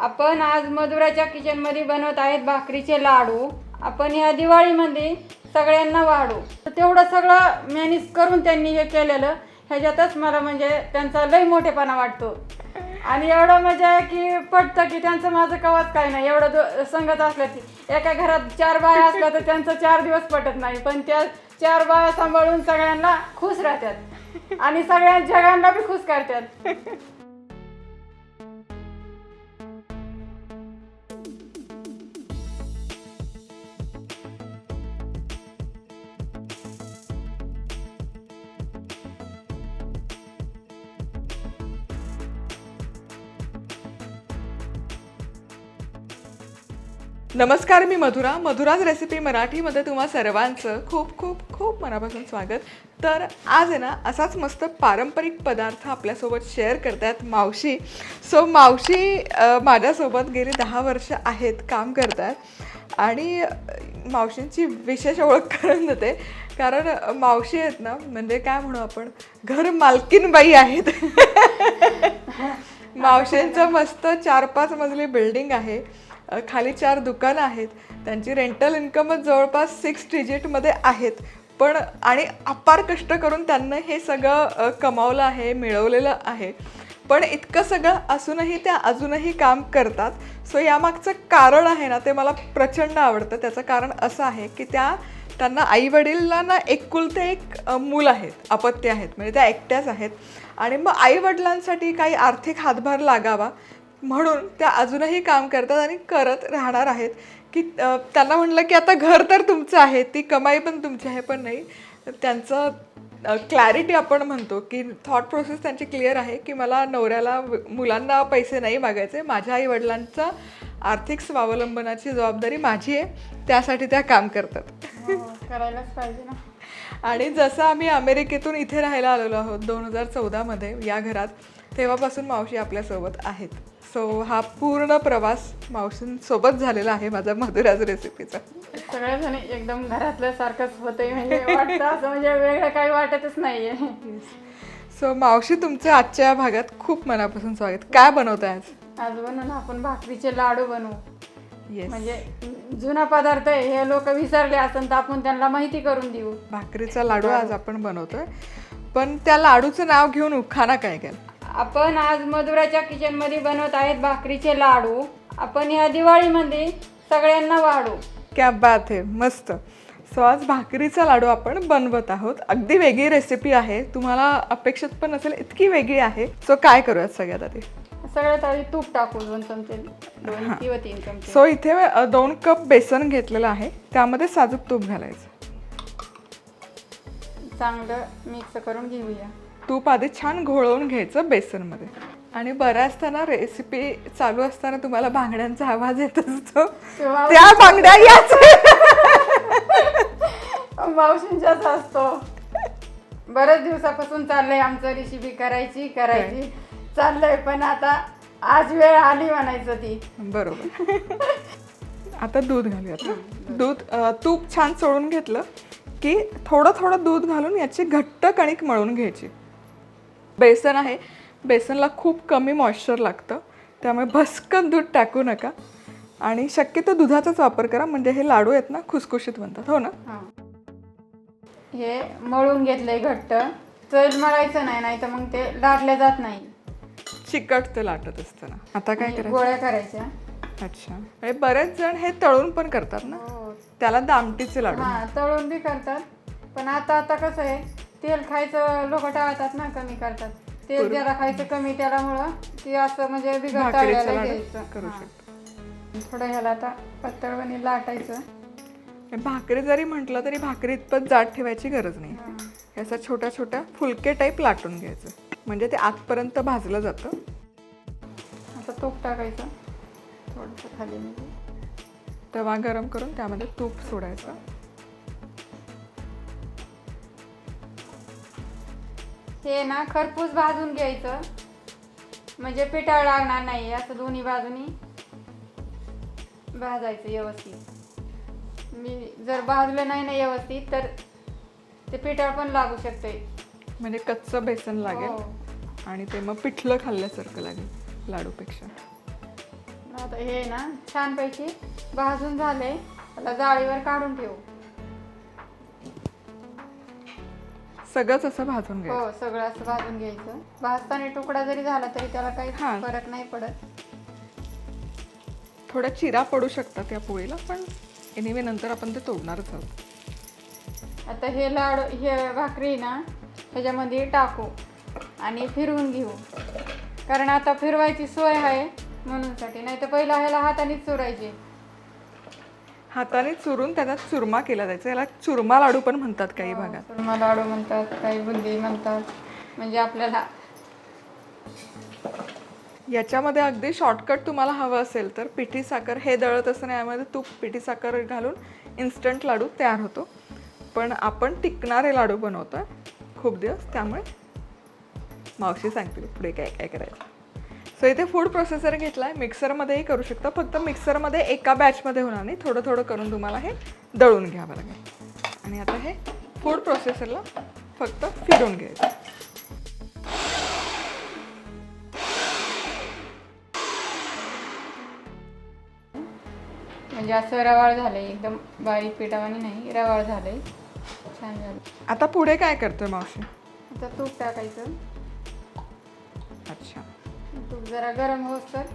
आपण आज मधुराच्या किचनमध्ये बनवत आहेत भाकरीचे लाडू. आपण या दिवाळीमध्ये सगळ्यांना वाढू. तर तेवढं सगळं मॅनेज करून त्यांनी हे केलेलं. ह्याच्यातच मला म्हणजे त्यांचा लय मोठेपणा वाटतो. आणि एवढं मजा आहे की पटतं की त्यांचं माझं कवाच काय नाही. एवढं दो- संगत असलं की एका घरात चार बाया असल्या तर त्यांचं चार दिवस पटत नाही. पण त्या चार बाया सांभाळून सगळ्यांना खुश राहतात. आणि सगळ्या जगांना बी खुश करतात. नमस्कार मी मधुरा. मधुराज रेसिपी मराठीमध्ये तुम्हा सर्वांचं खूप खूप खूप मनापासून स्वागत. तर आज आहे ना असाच मस्त पारंपरिक पदार्थ आपल्यासोबत शेअर करतात मावशी. सो मावशी माझ्यासोबत गेली दहा वर्ष आहेत काम करतात आणि मावशींची विशेष ओळख करून देते. कारण मावशी आहेत ना म्हणजे काय म्हणू आपण घर मालकीनबाई आहेत. मावशींचं मस्त चार पाच मजली बिल्डिंग आहे. खाली चार दुकानं आहेत. त्यांची रेंटल इन्कमच जवळपास सिक्स डिजिटमध्ये आहेत. पण आणि अपार कष्ट करून त्यांना हे सगळं कमावलं आहे मिळवलेलं आहे. पण इतकं सगळं असूनही त्या अजूनही काम करतात. सो यामागचं कारण आहे ना ते मला प्रचंड आवडतं. त्याचं कारण असं आहे की त्या त्यांना आई वडिलांना एकुलते एक मूल आहेत अपत्य आहेत. म्हणजे त्या एकट्याच आहेत. आणि मग आई वडिलांसाठी काही आर्थिक हातभार लागावा म्हणून त्या अजूनही काम करतात आणि करत राहणार आहेत. की त्यांना म्हणलं की आता घर तर तुमचं आहे ती कमाई पण तुमची आहे पण नाही. त्यांचं क्लॅरिटी आपण म्हणतो की थॉट प्रोसेस त्यांची क्लिअर आहे की मला नवऱ्याला मुलांना पैसे नाही मागायचे माझ्या आई वडिलांचा आर्थिक स्वावलंबनाची जबाबदारी माझी आहे त्यासाठी त्या काम करतात. हो, करायलाच पाहिजे ना. आणि जसं आम्ही अमेरिकेतून इथे राहायला आलेलो आहोत दोन हजार चौदामध्ये या घरात तेव्हापासून मावशी आपल्यासोबत आहेत. सो हा पूर्ण प्रवास मावशींसोबत झालेला आहे माझा मधुराज रेसिपीचा सगळेजण एकदम घरातल्या सारखंच होतंय म्हणजे वाटतं असं म्हणजे वेगळं काही वाटतच नाहीये. सो मावशी तुमचं आजच्या भागात खूप मनापासून स्वागत. काय बनवताय आज? आज बनवून आपण भाकरीचे लाडू बनवू. येस म्हणजे जुना पदार्थ आहे हे लोक विसरले असन तर आपण त्यांना माहिती करून देऊ. भाकरीचा लाडू आज आपण बनवतोय. पण त्या लाडूचं नाव घेऊन उखाणा काय केला आपण आज मधुराच्या किचनमध्ये बनवत आहेत भाकरीचे लाडू. आपण या दिवाळीमध्ये सगळ्यांना वाढू. क्या बात आहे मस्त. सो आज भाकरीचा लाडू आपण बनवत आहोत. अगदी वेगळी रेसिपी आहे. तुम्हाला अपेक्षित पण नसेल इतकी वेगळी आहे. सो काय करूयात सगळ्यात आधी? सगळ्यात आधी तूप टाकू दोन चमचे दोन किंवा तीन चमचे. सो इथे अ, दोन कप बेसन घेतलेलं आहे. त्यामध्ये साजूक तूप घालायचं. चांगलं मिक्स करून घेऊया. तूप आधी छान घोळवून घ्यायचं बेसनमध्ये. आणि बऱ्याचदा ना रेसिपी चालू असताना तुम्हाला बांगड्यांचा आवाज येत असतो. त्या बांगड्या याच. मावशींच्याच असतो. बऱ्याच दिवसापासून चाललंय आमचं रेसिपी करायची करायची. चाललंय पण आता आज वेळ आली म्हणायचं ती. बरोबर. आता दूध घालूयात ना. दूध तूप छान चोळून घेतलं की थोडं थोडं दूध घालून याची घट्ट कणिक मळून घ्यायची. बेसन आहे. बेसनला खूप कमी मॉइश्चर लागतं. त्यामुळे भस्कन दूध टाकू नका. आणि शक्यतो दुधाचाच वापर करा. म्हणजे हे लाडू आहेत ना खुसखुशीत बनतात. हो ना? हा. मळून घेतलंय घट्ट. चल मळायचं नाही नाही तर मग ते लाटल्या जात नाही. चिकट ते लाटत असताना. आता काय आणि करायचं? गोळ्या करायच्या. अच्छा. म्हणजे बरेच जण हे तळून पण करतात ना? हो. त्याला दामटीचे लाडू हा तळून बी करतात. पण आता आता कसं आहे? तेल खायचं लोक टाळतात ना कमी करतात. तेल ज्याला खायचं कमी त्यामुळं ते असं म्हणजे बिघड भाकरीचं तळलेलं लाडू घ्यायचं करू हा. शकतो. थोडं ह्याला आता पातळवणी लाटायचं. भाकरी जरी म्हटलं तरी भाकरी इतपत जाड ठेवायची गरज नाही. याचा छोट्या छोट्या फुलके टाईप लाटून घ्यायचं. म्हणजे ते आतपर्यंत भाजलं जातं. आता तूप टाकायचं. थोडंसं खाली म्हणजे तवा गरम करून त्यामध्ये तूप सोडायचं. हे ना खरपूस भाजून घ्यायचं. म्हणजे पिठाळ लागणार नाही असं दोन्ही बाजूनी भाजायचं व्यवस्थित. मी जर भाजलं नाही ना व्यवस्थित तर ते पिठाळ पण लागू शकते म्हणजे कच्चं बेसन लागेल हो. आणि ते मग पिठलं खाल्ल्यासारखं लागेल लाडूपेक्षा. आता हे ना छानपैकी भाजून झाले त्याला जाळीवर काढून ठेवू. सगळंच असं भाजून घ्यायचं. हो सगळं असं भाजून घ्यायचं. भाजताना तुकडा जरी झाला तरी त्याला काही हा. फरक नाही पडत. थोड्या चिरा पडू शकतात या पोळीला पण एनिवे नंतर आपण ते तोडणारच आहोत. आता हे लाडू हे भाकरी ना ह्याच्यामध्ये टाकू आणि फिरवून घेऊ. कारण आता फिरवायची सोय आहे म्हणूनसाठी. नाही तर पहिला ह्याला हातानेच चुरायचे. हाताने चुरून त्याचा चुरमा केला जायचा. याला चुरमा लाडू पण म्हणतात काही भागात. चुरमा लाडू म्हणतात काही बुंदी म्हणतात. म्हणजे आपल्याला याच्यामध्ये अगदी शॉर्टकट तुम्हाला हवं असेल तर पिठी साखर हे दळत असताना यामध्ये तूप पिठी साखर घालून इन्स्टंट लाडू तयार होतो. पण आपण टिकणारे लाडू बनवतो खूप दिवस त्यामुळे मावशी सांगतील पुढे काय काय करायचं. सो इथे फूड प्रोसेसर घेतला आहे मिक्सरमध्येही करू शकता. फक्त मिक्सरमध्ये एका बॅचमध्ये होणार नाही. थोडं थोडं करून तुम्हाला हे दळून घ्यावं लागेल. आणि आता हे फूड प्रोसेसरला फक्त फिरून घ्यायचं. म्हणजे असं रवाळ झालंय. एकदम बारीक पिठावानी नाही रवाळ झालंय. छान झालं. आता पुढे काय करतोय मावशी? आता तूप टाकायचं. जरा गरम होस तर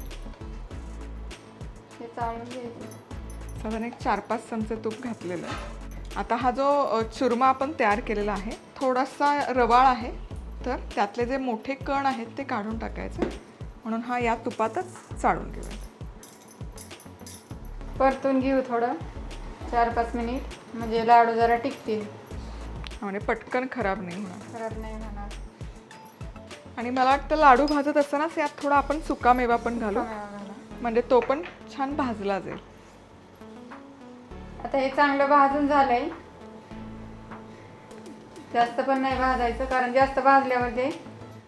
हे चाळून घ्यायचं साधारण एक चार पाच चमचे तूप घातलेलं आहे. आता हा जो चुरमा आपण तयार केलेला आहे थोडासा रवाळ आहे तर त्यातले जे मोठे कण आहेत ते काढून टाकायचे. म्हणून हा या तुपातच चाळून घेऊया. परतून घेऊ थोडं. चार पाच मिनिट. म्हणजे लाडू जरा टिकतील. म्हणजे पटकन खराब नाही होणार. खराब नाही होणार. आणि मला वाटतं लाडू भाजत असतानाच यात थोडा आपण सुका मेवा पण घालू. म्हणजे तो पण छान भाजला जाईल. आता हे चांगलं भाजून झालंय. जास्त पण नाही भाजायचं कारण जास्त भाजल्यावर ते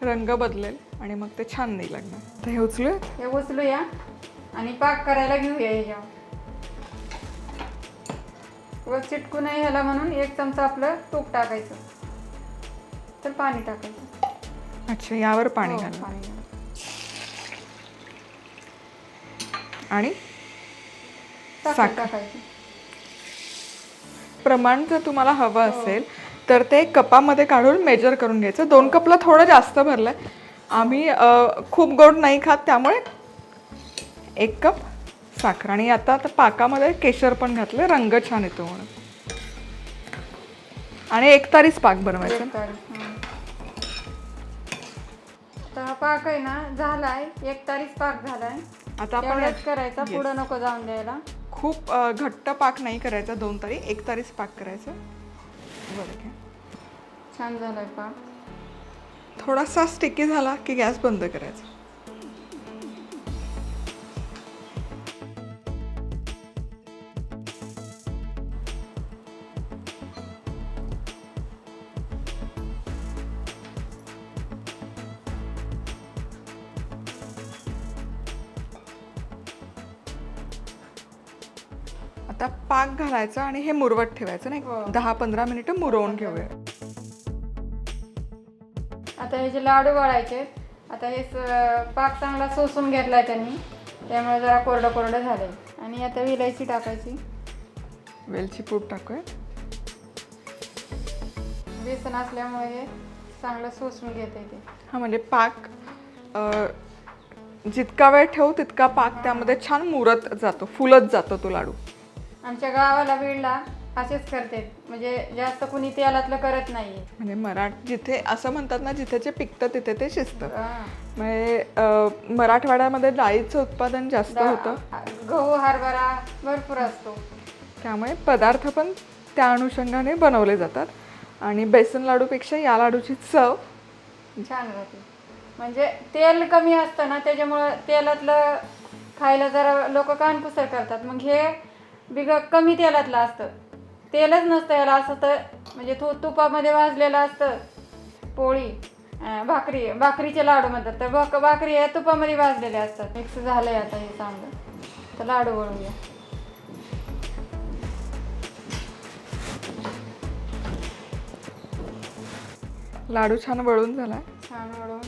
रंग बदलेल आणि मग ते छान नाही लागणार. तर हे उचलूया? हे उचलूया आणि पाक करायला घेऊया ह्याच्यावर व चिटकू नाही ह्याला म्हणून एक चमचा आपलं तूप टाकायचं. तर पाणी टाकायचं. अच्छा यावर पाणी हो, पाणी. आणि? साखर साखर. टाकायची. प्रमाण जर तुम्हाला हवं असेल तर ते कपामध्ये काढून मेजर करून घ्यायचं. दोन कपला थोडं जास्त भरलंय. आम्ही अ, खूप गोड नाही खात त्यामुळे एक कप साखर. आणि आता आता पाकामध्ये केशर पण घातलं रंग छान येतो म्हणून. आणि एक तारीच पाक बनवायचा. एक हं. तर हा पाक आहे ना झालाय. एक तारीख पाक झालाय. आता आपण तेवढाच करायचा Yes. पुढं नको जाऊन द्यायला. खूप अ, घट्ट पाक नाही करायचा दोन तारी एक तारीच पाक करायचं. बरं घ्या. छान झालाय पाक. थोडासा स्टिकी झाला की गॅस बंद करायचा. आता पाक घालायचा आणि हे मुरवत ठेवायचं हो. नाही दहा पंधरा मिनिटं मुरवून घेऊया. आता हे जे लाडू वळायचे आता हे पाक चांगला सोसून घेतलाय त्यांनी. त्यामुळे जरा कोरडं कोरडं झालंय. आणि आता विलायची टाकायची. वेलची पूड टाकूया. बेसन असल्यामुळे हे चांगलं सोसून घेते ते. हा म्हणजे पाक जितका वेळ ठेवू तितका पाक त्यामध्ये छान मुरत जातो फुलत जातो तो लाडू. आमच्या गावाला बीडला असेच करते. म्हणजे जास्त कुणी तेलातलं करत नाही. म्हणजे मराठ जिथे असं म्हणतात ना जिथे जे पिकतं तिथे ते शिजतं. म्हणजे अ, मराठवाड्यामध्ये डाळीचं उत्पादन जास्त होतं. गहू हरभरा भरपूर असतो. त्यामुळे पदार्थ पण त्या अनुषंगाने बनवले जातात. आणि बेसन लाडूपेक्षा या लाडूची चव छान राहते. म्हणजे तेल कमी असतं ना त्याच्यामुळं तेलातलं खायला जरा लोक कानपुसर करतात. मग हे बिग कमी तेलातलं असतं. तेलच नसतं याला असं तर म्हणजे तू तुपामध्ये भाजलेलं असतं. पोळी भाकरी भाकरीचे लाडू म्हणतात. तर भाक भाकरी या तुपामध्ये भाजलेले असतात. मिक्स झालंय आता हे चांगलं तर लाडू वळूया लाडू छान वळून झाला छान वळून.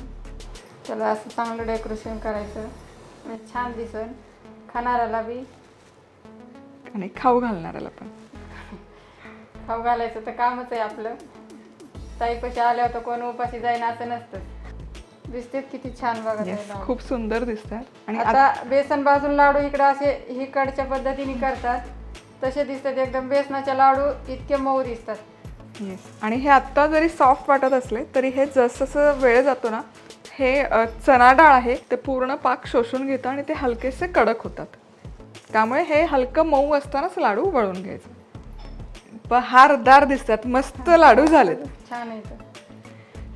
त्याला असं चांगलं डेकोरेशन करायचं. छान दिसन. खाणाऱ्याला बी. आणि खाऊ घालणाऱ्याला पण खाऊ घालायचं तर कामच आहे आपलं. ताईपाशी आल्या होतं कोण उपाशी जाईन असं नसतं दिसतेत किती छान लाडू. खूप सुंदर दिसतात. आणि आता बेसन भाजून लाडू इकडे असे हिकडच्या पद्धतीने करतात. तसे दिसतात एकदम बेसनाचे लाडू इतके मऊ दिसतात. येस आणि हे आत्ता जरी सॉफ्ट वाटत असले तरी हे जसं वेळ जातो ना हे चणा डाळ आहे ते पूर्ण पाक शोषून घेतं आणि ते हलकेसे कडक होतात. त्यामुळे हे हलकं मऊ असतानाच लाडू वळून घ्यायचं. पण हारदार दिसतात. मस्त लाडू झालेत. छान आहे.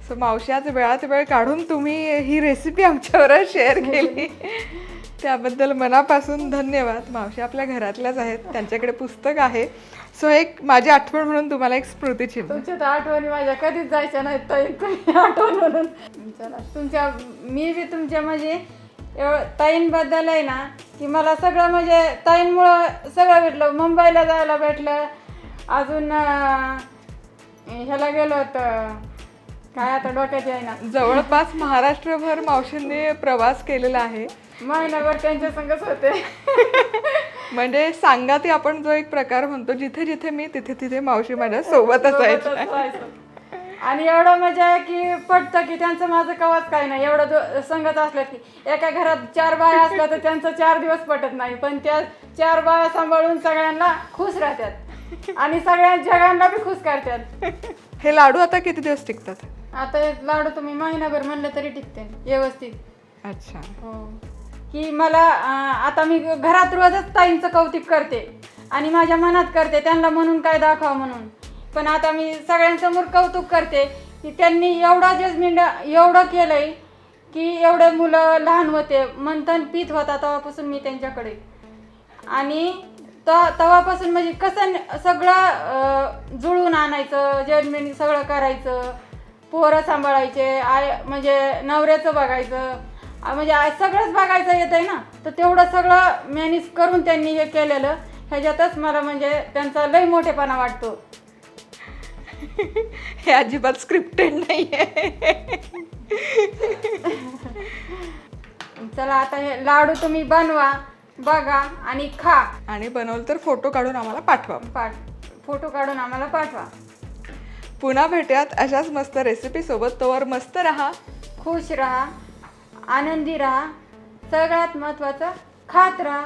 सो मावशी आज वेळात वेळ काढून तुम्ही ही रेसिपी आमच्याबरोबर शेअर केली. त्याबद्दल मनापासून धन्यवाद. मावशी आपल्या घरातल्याच आहेत. त्यांच्याकडे पुस्तक आहे. सो एक माझी आठवण म्हणून तुम्हाला एक स्मृतिचिन्ह तुमच्या तर आठवणी माझ्या कधीच जायच्या नाहीत आठवण म्हणून. तुमच्या मी बी तुमच्या म्हणजे एवढं ताईंबद्दल आहे ना की मला सगळं म्हणजे ताईंमुळं सगळं भेटलं. मुंबईला जायला भेटलं. अजून ह्याला गेलो होतं. काय आता डोक्यात आहे ना जवळपास महाराष्ट्रभर मावशींनी प्रवास केलेला आहे. महिनाभर त्यांच्या संगच होते. म्हणजे सांगाती आपण जो एक प्रकार म्हणतो जिथे जिथे मी तिथे तिथे मावशी माझ्या सोबतच आहे. आणि एवढं मजा आहे की पटतं की त्यांचं माझं कवाच काही नाही. एवढं दो- संगत असलं की एका घरात चार बाया असल्या तर त्यांचं चार दिवस पटत नाही. पण त्या चार बाया सांभाळून सगळ्यांना खुश राहतात. आणि सगळ्या जगांना बी खुश करतात. हे लाडू आता किती दिवस टिकतात? आता हे लाडू तुम्ही महिनाभर म्हणलं तरी टिकते व्यवस्थित. अच्छा. हो. की मला अं, आता मी घरात रोजच ताईंचं कौतुक करते आणि माझ्या मनात करते त्यांना म्हणून काय दाखवा म्हणून. पण आता मी सगळ्यांसमोर कौतुक करते की त्यांनी एवढा जजमेंट एवढं केलंय की एवढे मुलं लहान होते. मंथन पीत होता तेव्हापासून मी त्यांच्याकडे. आणि त- तेव्हापासून म्हणजे कसं सगळं जुळून आणायचं जजमेंट सगळं करायचं पोरं सांभाळायचे आय म्हणजे नवऱ्याचं बघायचं म्हणजे सगळंच बघायचं येत आहे ना. तर तेवढं सगळं मॅनेज करून त्यांनी हे केलेलं. ह्याच्यातच मला म्हणजे त्यांचा लय मोठेपणा वाटतो. हे अजिबात स्क्रिप्टेड नाही आहे चला आता हे लाडू तुम्ही बनवा बघा आणि खा. आणि बनवलं तर फोटो काढून आम्हाला पाठवा. पाठ फोटो काढून आम्हाला पाठवा. पुन्हा भेटूयात अशाच मस्त रेसिपी सोबत. तोवर मस्त राहा. खुश राहा आनंदी राहा सगळ्यात महत्त्वाचं खात राहा.